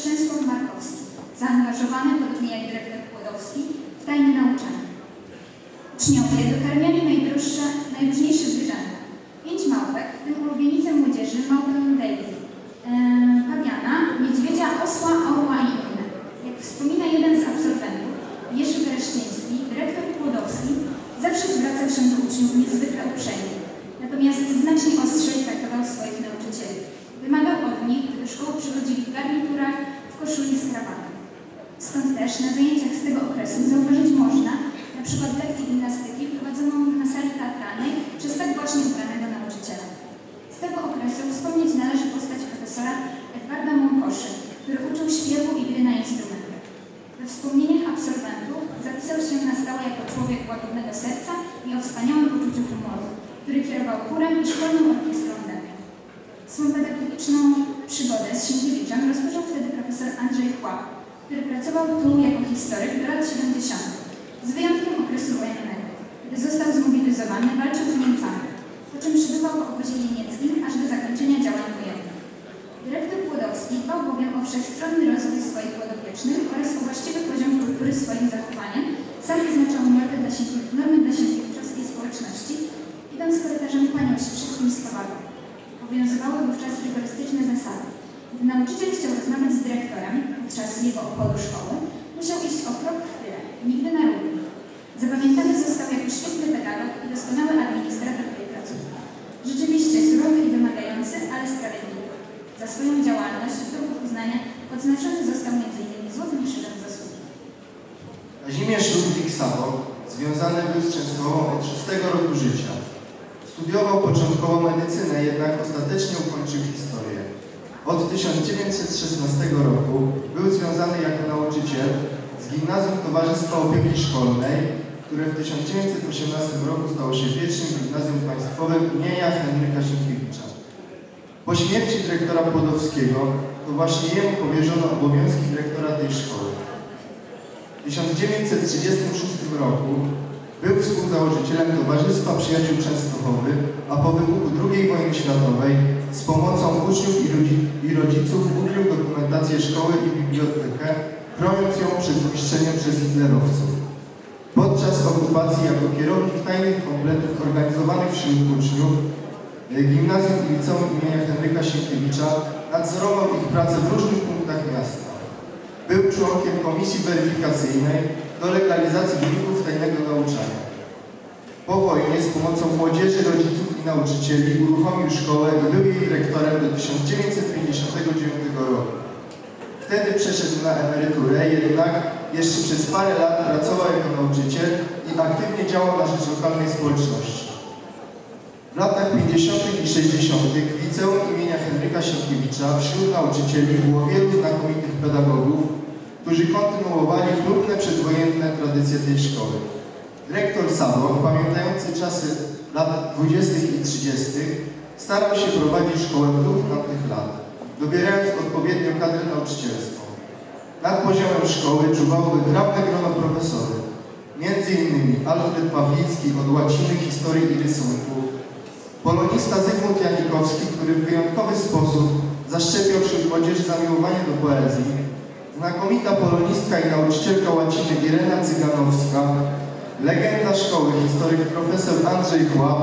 Szczęsław Markowski, zaangażowany, podobnie jak dyrektor Kłodowski, w tajne nauczanie. Uczniowie dokarmiali najdroższe, najróżniejsze zwierzęta. Pięć małpek, w tym ulubienicę młodzieży, małpę Daisy, e, pawiana, niedźwiedzia, osła, orła i inne. Jak wspomina jeden z absolwentów, Jerzy Wereszczyński, dyrektor Kłodowski, zawsze zwracał się do uczniów niezwykle uprzejmie. Natomiast znacznie ostrzej traktował swoich nauczycieli. Wymagał od nich, by do szkoły przychodzili w garniturach, w koszuli z krawatem. Stąd też na zajęciach z tego okresu zauważyć można, na przykład w lekcji gimnastyki prowadzoną na sali teatralnej przez tak właśnie ubranego nauczyciela. Z tego okresu wspomnieć należy postać profesora Edwarda Mąkoszy, który uczył śpiewu i gry na instrumentach. We wspomnieniach absolwentów zapisał się na stałe jako człowiek łagodnego serca i o wspaniałym poczuciu humoru, który kierował chórem i szkolną orkiestrą Dębia. Swą pedagogiczną przygodę z Sienkiewiczem rozpoczął wtedy profesor Andrzej Chłap, który pracował tu jako historyk do lat 70., z wyjątkiem okresu wojennego. Gdy został zmobilizowany, walczył z Niemcami, po czym przebywał w obozie niemieckim aż do zakończenia działań wojennych. Dyrektor Kłodowski dbał bowiem o wszechstronny rozwój swoich podopiecznych oraz o właściwy poziom kultury swoim zachowaniem, sam wyznaczał normy dla, normy dla społeczności, idąc korytarzem kłaniał się wszystkim z powagą. Obowiązywały wówczas rygorystyczne zasady. Gdy nauczyciel chciał rozmawiać z dyrektorem podczas jego obchodu szkoły, musiał iść o krok w tyle, nigdy na równi. Zapamiętany został jako świetny pedagog i doskonały administrator tej placówki. Rzeczywiście surowy i wymagający, ale sprawiedliwy. Za swoją działalność w ruchu uznania odznaczony został m.in. Złotym Krzyżem Zasługi. Kazimierz Ludwik Sabok związany był z Częstochową od szóstego roku życia. Studiował początkowo medycynę, jednak ostatecznie ukończył historię. Od 1916 roku był związany jako nauczyciel z Gimnazjum Towarzystwa Opieki Szkolnej, które w 1918 roku stało się pierwszym gimnazjum państwowym imienia Henryka Sienkiewicza. Po śmierci dyrektora Płodowskiego to właśnie jemu powierzono obowiązki dyrektora tej szkoły. W 1936 roku był współzałożycielem Towarzystwa Przyjaciół Częstochowy, a po wybuchu II wojny światowej z pomocą uczniów i, rodziców ukrył dokumentację szkoły i bibliotekę, chroniąc ją przed zniszczeniem przez hitlerowców. Podczas okupacji jako kierownik tajnych kompletów organizowanych wśród uczniów e, Gimnazjum i Liceum imienia Henryka Sienkiewicza nadzorował ich pracę w różnych punktach miasta. Był członkiem komisji weryfikacyjnej do legalizacji wyników tajnego nauczania. Po wojnie z pomocą młodzieży, rodziców i nauczycieli uruchomił szkołę i był jej dyrektorem do 1959 roku. Wtedy przeszedł na emeryturę, jednak jeszcze przez parę lat pracował jako nauczyciel i aktywnie działał na rzecz lokalnej społeczności. W latach 50. i 60. w liceum imienia Henryka Sienkiewicza wśród nauczycieli było wielu znakomitych pedagogów, którzy kontynuowali chlubne przedwojenne tradycje tej szkoły. Rektor Sabok, pamiętający czasy lat 20. i 30., starał się prowadzić szkołę w duchu tamtych lat, dobierając odpowiednią kadrę nauczycielską. Nad poziomem szkoły czuwało wytrawne grono profesorów, innymi Alfred Pawlicki od łaciny, historii i rysunku, polonista Zygmunt Janikowski, który w wyjątkowy sposób zaszczepiał wśród młodzieży zamiłowanie do poezji, znakomita polonistka i nauczycielka łaciny Irena Cyganowska, legenda szkoły, historyk profesor Andrzej Chłap,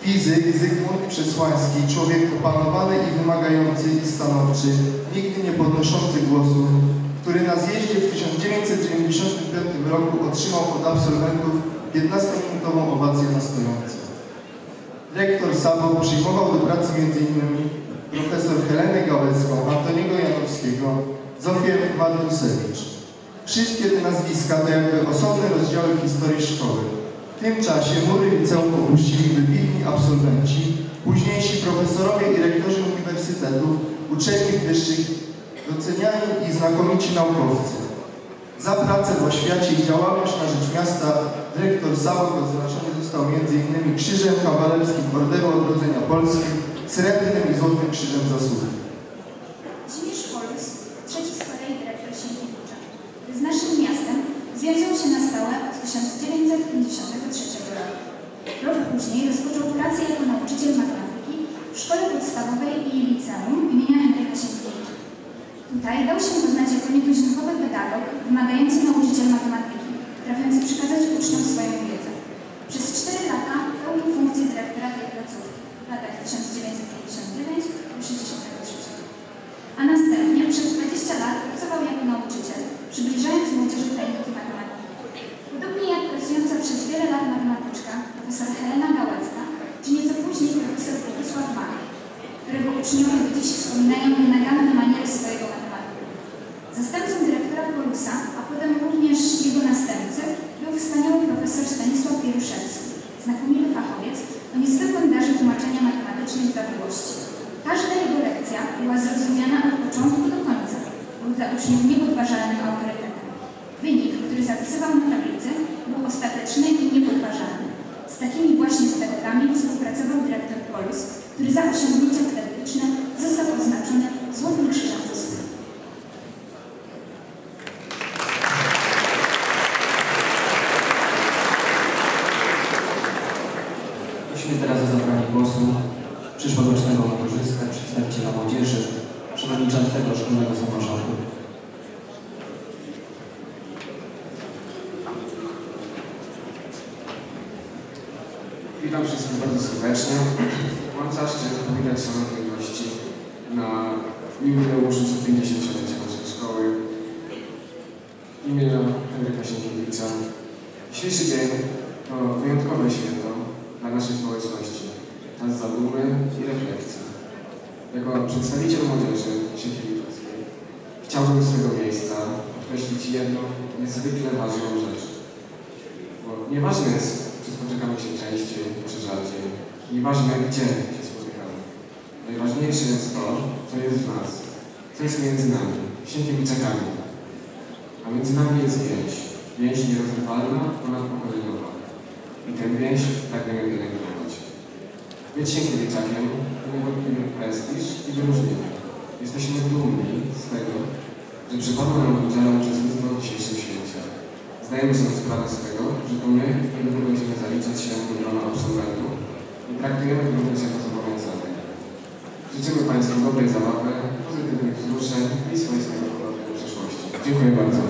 fizyk Zygmunt Przesłański, człowiek opanowany i wymagający i stanowczy, nigdy nie podnoszący głosu, który na zjeździe w 1995 roku otrzymał od absolwentów 15-minutową owację na stojąco. Rektor Sabok przyjmował do pracy m.in. profesor Helenę Gałecką, Antoniego Janowskiego, Zofię Martusewicz. Wszystkie te nazwiska to jakby osobne rozdziały w historii szkoły. W tym czasie mury liceum opuścili wybitni absolwenci, późniejsi profesorowie i rektorzy uniwersytetów, uczelni wyższych, doceniani i znakomici naukowcy. Za pracę w oświacie i działalność na rzecz miasta dyrektor Sałok odznaczony został m.in. Krzyżem Kawalerskim Orderu Odrodzenia Polski, Srebrnym i Złotym Krzyżem Zasługi. Kazimierz Polus, trzeci z kolei dyrektor Sienkiewicza. Z naszym miastem związał się na stałe od 1953 roku. Rok później rozpoczął pracę jako nauczyciel matematyki w szkole podstawowej i liceum imienia Henryka Sienkiewicza. Tutaj dał się poznać jako nietuzinkowy pedagog, wymagający nauczyciel matematyki, trafiący przekazać uczniom swoją wiedzę. Przez 4 lata pełnił funkcję dyrektora tej placówki w latach 1959-63, a następnie przez 20 lat pracował jako nauczyciel, przybliżając młodzieży tajniki matematyki. Podobnie jak pracująca przez wiele lat matematyczka profesor Helena Gałecka, czy nieco później profesor Władysław Mach, którego uczniowie do dziś wspominają nienaganne maniery swojego matematyka. Zastępcą dyrektora Polusa, a potem również jego następcy, był wspaniały profesor Stanisław Wieruszewski, znakomity fachowiec o niezwykłym darze tłumaczenia matematycznej zawiłości. Każda jego lekcja była zrozumiana od początku do końca. Uczniów niepodważalnym autorytetem. Wynik, który zapisywał na tablicy, był ostateczny i niepodważalny. Z takimi właśnie pedagogami współpracował dyrektor Polus, który za osiągnięcia pedagogiczne został odznaczony Złotym Krzyżem Zasługi. Prosimy teraz o zabranie głosu przyszłorocznego maturzystę, przedstawiciela młodzieży, przewodniczącego szkolnego samorządu. Witam wszystkich bardzo serdecznie. Mam zaszczyt powitać szanownych gości na jubileuszu 150-lecia naszej szkoły imienia Henryka Sienkiewicza. Dzisiejszy dzień to wyjątkowe święto dla naszej społeczności, czas zadumy i refleksji. Jako przedstawiciel młodzieży Sienkiewiczowskiej chciałbym z tego miejsca podkreślić jedną niezwykle ważną rzecz. Bo nieważne jest, czy spotykamy się częściej, czy rzadziej. Nieważne, gdzie się spotykamy. Najważniejsze jest to, co jest w nas, co jest między nami, Sienkiewiczakami. A między nami jest więź. Więź nierozerwalna, ponadpokoleniowa. I tę więź pragniemy pielęgnować. Być Sienkiewiczakiem to niewątpliwy prestiż i wyróżnienie. Jesteśmy dumni z tego, że przypadło nam udział uczestnictwo w dzisiejszym święcie. Zdajemy sobie sprawę z tego, że to my niedługo będziemy zaliczać się do grona absolwentów i traktujemy to również jako zobowiązanie. Życzymy Państwu dobrej zabawy, pozytywnych wzruszeń i swoistego powrotu do przeszłości. Dziękuję bardzo.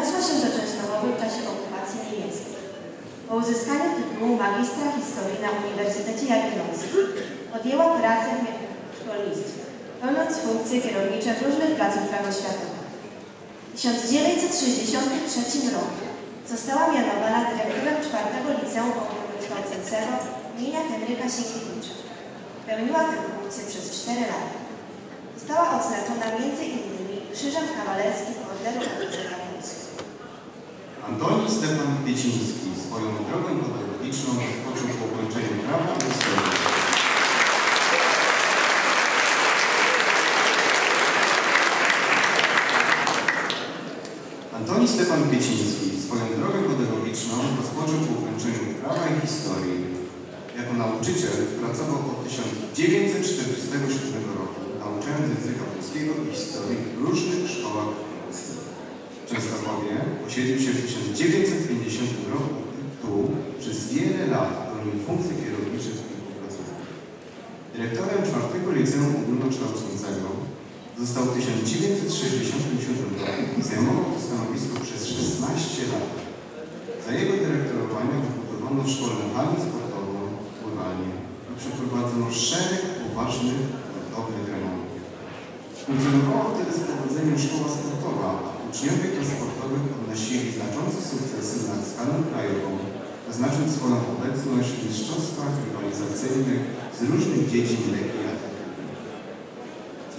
Przeniosła się do Częstochowy w czasie okupacji niemieckiej. Po uzyskaniu tytułu magistra historii na Uniwersytecie Jagiellońskim podjęła pracę w szkolnictwie, pełniąc funkcje kierownicze w różnych placówkach oświatowych. W 1963 roku została mianowana dyrektorem czwartego liceum ogólnokształcącego imienia Henryka Sienkiewicza. Pełniła tę funkcję przez 4 lata. Została odznaczona innymi Krzyżem Kawalerskim Orderu Oficerza Polskiego. Antoni Stefan Kwieciński swoją drogę pedagogiczną rozpoczął po ukończeniu prawa historii. Antoni Stefan Kwieciński swoją drogę pedagogiczną rozpoczął po ukończeniu prawa i historii. Jako nauczyciel pracował od 1947 roku, nauczając języka polskiego i historii w różnych szkołach w Polsce. W Posiedlił się w 1950 roku i tu przez wiele lat pełnił funkcje kierownicze w kilku placówkach. Dyrektorem czwartego liceum ogólnokształcącego został w 1967 roku i zajmował to stanowisko przez 16 lat. Za jego dyrektorowania wybudowano szkolną halę sportową, pływalnię i przeprowadzono szereg poważnych sportowych remontów. Funkcjonowała wtedy z powodzeniem szkoła sportowa, uczniowie klas sportowych odnosili znaczące sukcesy na skalę krajową, oznaczając swoją obecność w mistrzostwach rywalizacyjnych z różnych dziedzin lekkiej atletyki.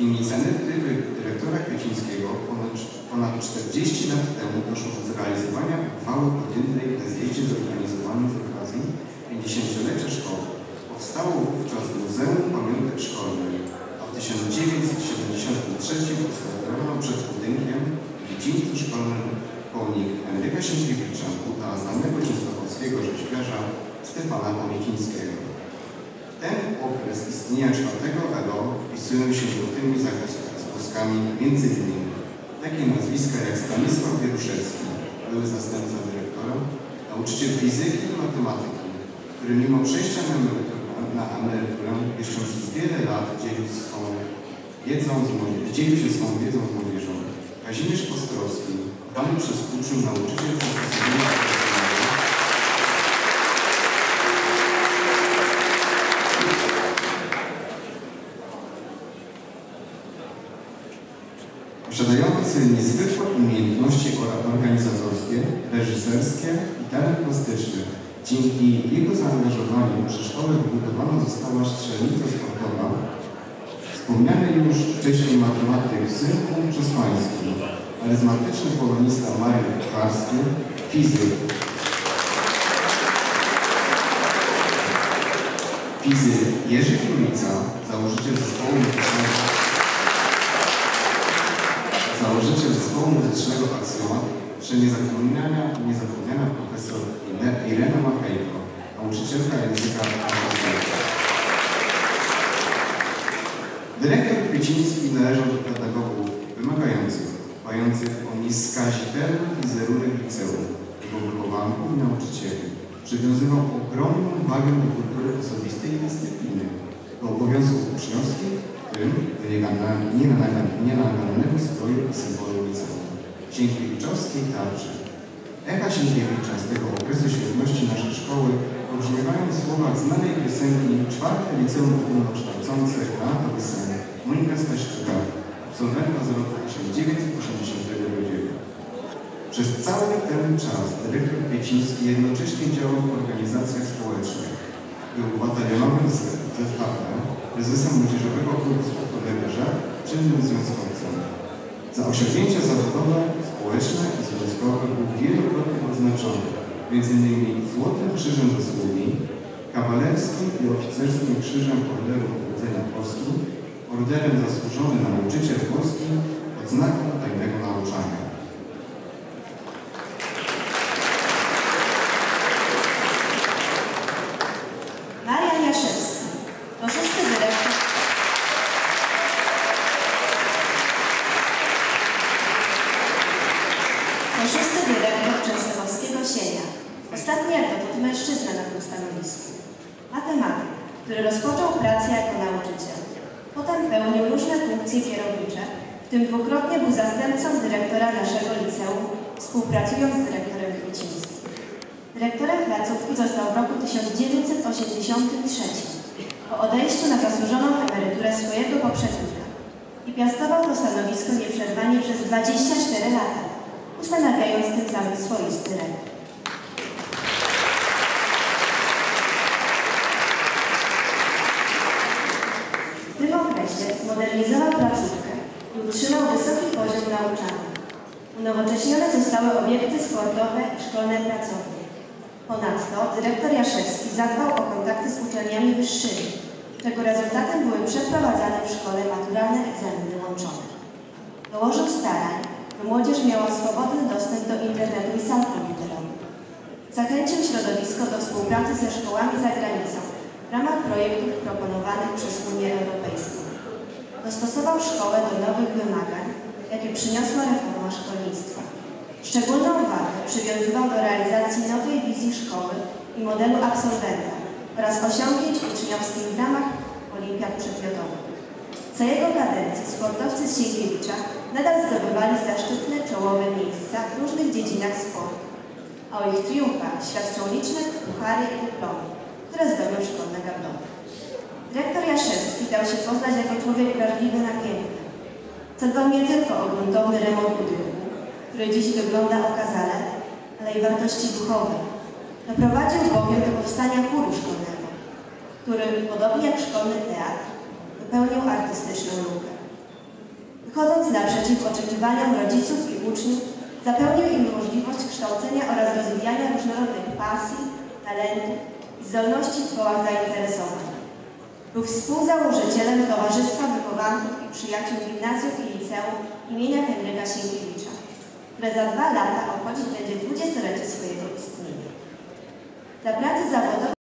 Inicjatywy dyrektora Kwiecińskiego ponad, ponad 40 lat temu doszło do zrealizowania uchwały podjętej na zjeździe zorganizowanym z okazji 50-lecia szkoły. Powstało wówczas Muzeum Pamiątek Szkolnych, ustawiono przed budynkiem dziedzińcu szkolnym pomnik Henryka Sienkiewicza, buta znanego częstochowskiego rzeźbiarza Stefana Pomikińskiego. Ten okres istnienia czwartego ELO wpisują się złotymi zagłoskami między innymi takie nazwiska jak Stanisław Wieruszewski, były zastępca dyrektora, nauczyciel fizyki i matematyki, który mimo przejścia na emeryturę, na emeryturę jeszcze przez wiele lat dzielił, swą wiedzą z młodzieżą, dzielił się swą wiedzą z. Kazimierz Ostrowski, dany przez uczniów nauczyciel zastosowania Posiadający niezwykłe umiejętności organizatorskie, reżyserskie i talent plastyczny. Dzięki jego zaangażowaniu przy szkole wybudowana została strzelnica sportowa, wspomniany już wcześniej matematyk Synku Przesłański, charyzmatyczny polonista Mariusz Kucharski, fizyk, fizyk Jerzy Królica, założyciel zespołu muzycznego założyciel zespołu muzycznego Aksjomat, przy niezapomniania, niezapomniana profesor Irena Machejko, nauczycielka języka angielskiego. Dyrektor Kwieciński należał do pedagogów wymagających, mających o nieskazitelny wizerunek liceum, jego wychowanków i nauczycieli. Przywiązywał ogromną wagę do kultury osobistej i dyscypliny, do obowiązków uczniowskich, w tym do nienagannego stroju i symbolu liceum. Sienkiewiczowskiej tarczy. Echa Sienkiewicza z tego okresu świetności naszej szkoły pobrzmiewają w słowach znanej piosenki czwarte liceum ogólnokształcące Beata Wysena, Monika Staśczyka, absolwenta z roku 1989. Przez cały ten czas dyrektor Kwieciński jednocześnie działał w organizacjach społecznych. Był batalionowym ZHP, prezesem Młodzieżowego Klubu Sportowego czynnym związkowcem. Za osiągnięcia zawodowe, społeczne i związkowe był wielokrotnie odznaczony, m.in. Złotym Krzyżem Zasługi, Kawalerskim i Oficerskim Krzyżem Orderu Powodzenia Polski, Orderem Zasłużony Nauczyciel Polski, odznaką tajnego nauczania. Marian Jaszewski, to szósty dyrektor. To szósty dyrektor Częstochowskiego Sienia. Ostatni dotąd mężczyzna na tym stanowisku. Matematyk, który rozpoczął pracę jako nauczyciel. Potem pełnił różne funkcje kierownicze, w tym dwukrotnie był zastępcą dyrektora naszego liceum, współpracując z dyrektorem Kwiecińskim. Dyrektorem placówki został w roku 1983 po odejściu na zasłużoną emeryturę swojego poprzednika i piastował to stanowisko nieprzerwanie przez 24 lata, ustanawiając tym samym swoisty rekord. W tym okresie zmodernizował placówkę i utrzymał wysoki poziom nauczania. Unowocześnione zostały obiekty sportowe i szkolne pracownie. Ponadto dyrektor Jaszewski zadbał o kontakty z uczelniami wyższymi, czego rezultatem były przeprowadzane w szkole maturalne egzaminy łączone. Dołożył starań, by młodzież miała swobodny dostęp do internetu i sal komputerowych. Zachęcił środowisko do współpracy ze szkołami za granicą w ramach projektów proponowanych przez Unię Europejską. Dostosował szkołę do nowych wymagań, jakie przyniosła reforma szkolnictwa. Szczególną wagę przywiązywał do realizacji nowej wizji szkoły i modelu absolwenta oraz osiągnięć uczniowskich w ramach olimpiad przedmiotowych. Za jego kadencji sportowcy z Sienkiewicza nadal zdobywali zaszczytne czołowe miejsca w różnych dziedzinach sportu, a o ich triumfach świadczą liczne puchary i dyplomy, które zdobył szkolne gablony. Dyrektor Jaszewski dał się poznać jako człowiek wrażliwy na piękno. Zadbał nie tylko o remont budynku, który dziś wygląda okazale, ale i wartości duchowej. Doprowadził bowiem do powstania chóru szkolnego, który, podobnie jak szkolny teatr, wypełnił artystyczną lukę. Wychodząc naprzeciw oczekiwaniom rodziców i uczniów, zapewnił im możliwość kształcenia oraz rozwijania różnorodnych pasji, talentów i zdolności w kołach zainteresowań. Był współzałożycielem Towarzystwa Wychowanków i Przyjaciół Gimnazjów i Liceum imienia Henryka Sienkiewicza, które za dwa lata obchodzić będzie dwudziestolecie swojego istnienia. Za pracę zawodową